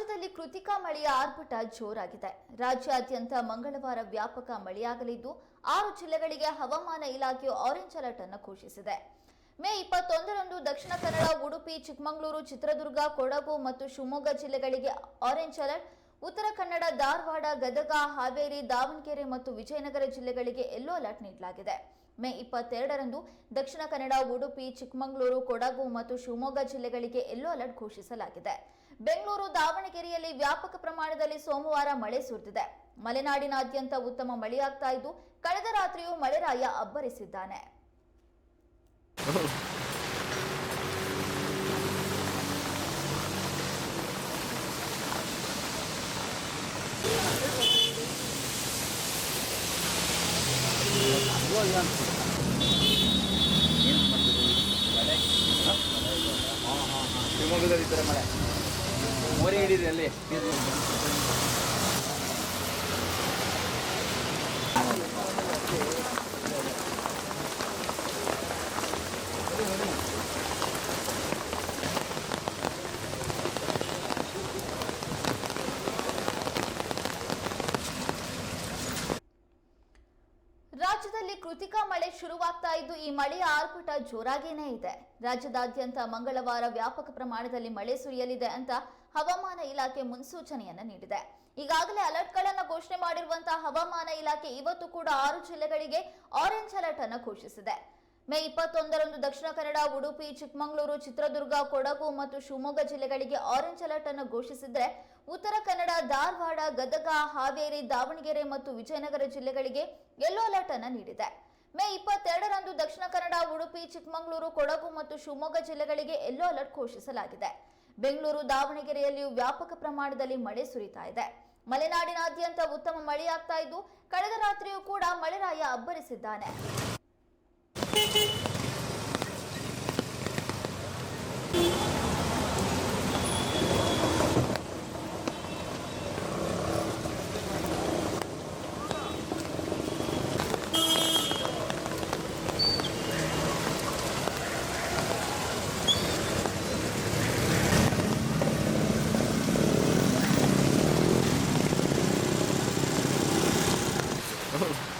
ರಾಜ್ಯದಲ್ಲಿ ಕೃತಿಕಾ ಮಳೆಯ ಆರ್ಭಟ ಜೋರಾಗಿದೆ. ರಾಜ್ಯಾದ್ಯಂತ ಮಂಗಳವಾರ ವ್ಯಾಪಕ ಮಳೆಯಾಗಲಿದ್ದು, ಆರು ಜಿಲ್ಲೆಗಳಿಗೆ ಹವಾಮಾನ ಇಲಾಖೆಯು ಆರೆಂಜ್ ಅಲರ್ಟ್ ಅನ್ನು ಘೋಷಿಸಿದೆ. ಮೇ ಇಪ್ಪತ್ತೊಂದರಂದು ದಕ್ಷಿಣ ಕನ್ನಡ, ಉಡುಪಿ, ಚಿಕ್ಕಮಗಳೂರು, ಚಿತ್ರದುರ್ಗ, ಕೊಡಗು ಮತ್ತು ಶಿವಮೊಗ್ಗ ಜಿಲ್ಲೆಗಳಿಗೆ ಆರೆಂಜ್ ಅಲರ್ಟ್. ಉತ್ತರ ಕನ್ನಡ, ಧಾರವಾಡ, ಗದಗ, ಹಾವೇರಿ, ದಾವಣಗೆರೆ ಮತ್ತು ವಿಜಯನಗರ ಜಿಲ್ಲೆಗಳಿಗೆ ಯೆಲ್ಲೋ ಅಲರ್ಟ್ ನೀಡಲಾಗಿದೆ. ಮೇ ಇಪ್ಪತ್ತೆರಡರಂದು ದಕ್ಷಿಣ ಕನ್ನಡ, ಉಡುಪಿ, ಚಿಕ್ಕಮಗಳೂರು, ಕೊಡಗು ಮತ್ತು ಶಿವಮೊಗ್ಗ ಜಿಲ್ಲೆಗಳಿಗೆ ಯೆಲ್ಲೋ ಅಲರ್ಟ್ ಘೋಷಿಸಲಾಗಿದೆ. ಬೆಂಗಳೂರು ದಾವಣಗೆರೆಯಲ್ಲಿ ವ್ಯಾಪಕ ಪ್ರಮಾಣದಲ್ಲಿ ಸೋಮವಾರ ಮಳೆ ಸುರಿದಿದೆ. ಮಲೆನಾಡಿನಾದ್ಯಂತ ಉತ್ತಮ ಮಳೆಯಾಗ್ತಾ ಇದ್ದು, ಕಳೆದ ರಾತ್ರಿಯೂ ಮಳೆರಾಯ ಅಬ್ಬರಿಸಿದ್ದಾನೆ. ಶಿವಮೊಗ್ಗದಲ್ಲಿ ಮಳೆ. ಮೋರಿ ಹಿಡೀರಿ ಅಲ್ಲಿ ರಾಜ್ಯದಲ್ಲಿ ಕೃತಿಕಾ ಮಳೆ ಶುರುವಾಗ್ತಾ ಇದ್ದು ಈ ಮಳೆಯ ಆರ್ಭಟ ಜೋರಾಗಿಯೇ ಇದೆ. ರಾಜ್ಯದಾದ್ಯಂತ ಮಂಗಳವಾರ ವ್ಯಾಪಕ ಪ್ರಮಾಣದಲ್ಲಿ ಮಳೆ ಸುರಿಯಲಿದೆ ಅಂತ ಹವಾಮಾನ ಇಲಾಖೆ ಮುನ್ಸೂಚನೆಯನ್ನು ನೀಡಿದೆ. ಈಗಾಗಲೇ ಅಲರ್ಟ್ಗಳನ್ನು ಘೋಷಣೆ ಮಾಡಿರುವಂತಹ ಹವಾಮಾನ ಇಲಾಖೆ ಇವತ್ತು ಕೂಡ ಆರು ಜಿಲ್ಲೆಗಳಿಗೆ ಆರೆಂಜ್ ಅಲರ್ಟ್ ಅನ್ನು ಘೋಷಿಸಿದೆ. ಮೇ ಇಪ್ಪತ್ತೊಂದರಂದು ದಕ್ಷಿಣ ಕನ್ನಡ, ಉಡುಪಿ, ಚಿಕ್ಕಮಗಳೂರು, ಚಿತ್ರದುರ್ಗ, ಕೊಡಗು ಮತ್ತು ಶಿವಮೊಗ್ಗ ಜಿಲ್ಲೆಗಳಿಗೆ ಆರೆಂಜ್ ಅಲರ್ಟ್ ಅನ್ನು ಘೋಷಿಸಿದ್ರೆ ಉತ್ತರ ಕನ್ನಡ, ಧಾರವಾಡ, ಗದಗ, ಹಾವೇರಿ, ದಾವಣಗೆರೆ ಮತ್ತು ವಿಜಯನಗರ ಜಿಲ್ಲೆಗಳಿಗೆ ಯೆಲ್ಲೋ ಅಲರ್ಟ್ ಅನ್ನು ನೀಡಿದೆ. ಮೇ ಇಪ್ಪತ್ತೆರಡರಂದು ದಕ್ಷಿಣ ಕನ್ನಡ, ಉಡುಪಿ, ಚಿಕ್ಕಮಗಳೂರು, ಕೊಡಗು ಮತ್ತು ಶಿವಮೊಗ್ಗ ಜಿಲ್ಲೆಗಳಿಗೆ ಯೆಲ್ಲೋ ಅಲರ್ಟ್ ಘೋಷಿಸಲಾಗಿದೆ. ಬೆಂಗಳೂರು, ದಾವಣಗೆರೆಯಲ್ಲಿಯೂ ವ್ಯಾಪಕ ಪ್ರಮಾಣದಲ್ಲಿ ಮಳೆ ಸುರಿತಾ ಇದೆ. ಮಲೆನಾಡಿನಾದ್ಯಂತ ಉತ್ತಮ ಮಳೆಯಾಗ್ತಾ ಇದ್ದು, ಕಳೆದ ರಾತ್ರಿಯೂ ಕೂಡ ಮಳೆರಾಯ ಅಬ್ಬರಿಸಿದ್ದಾನೆ. Oh.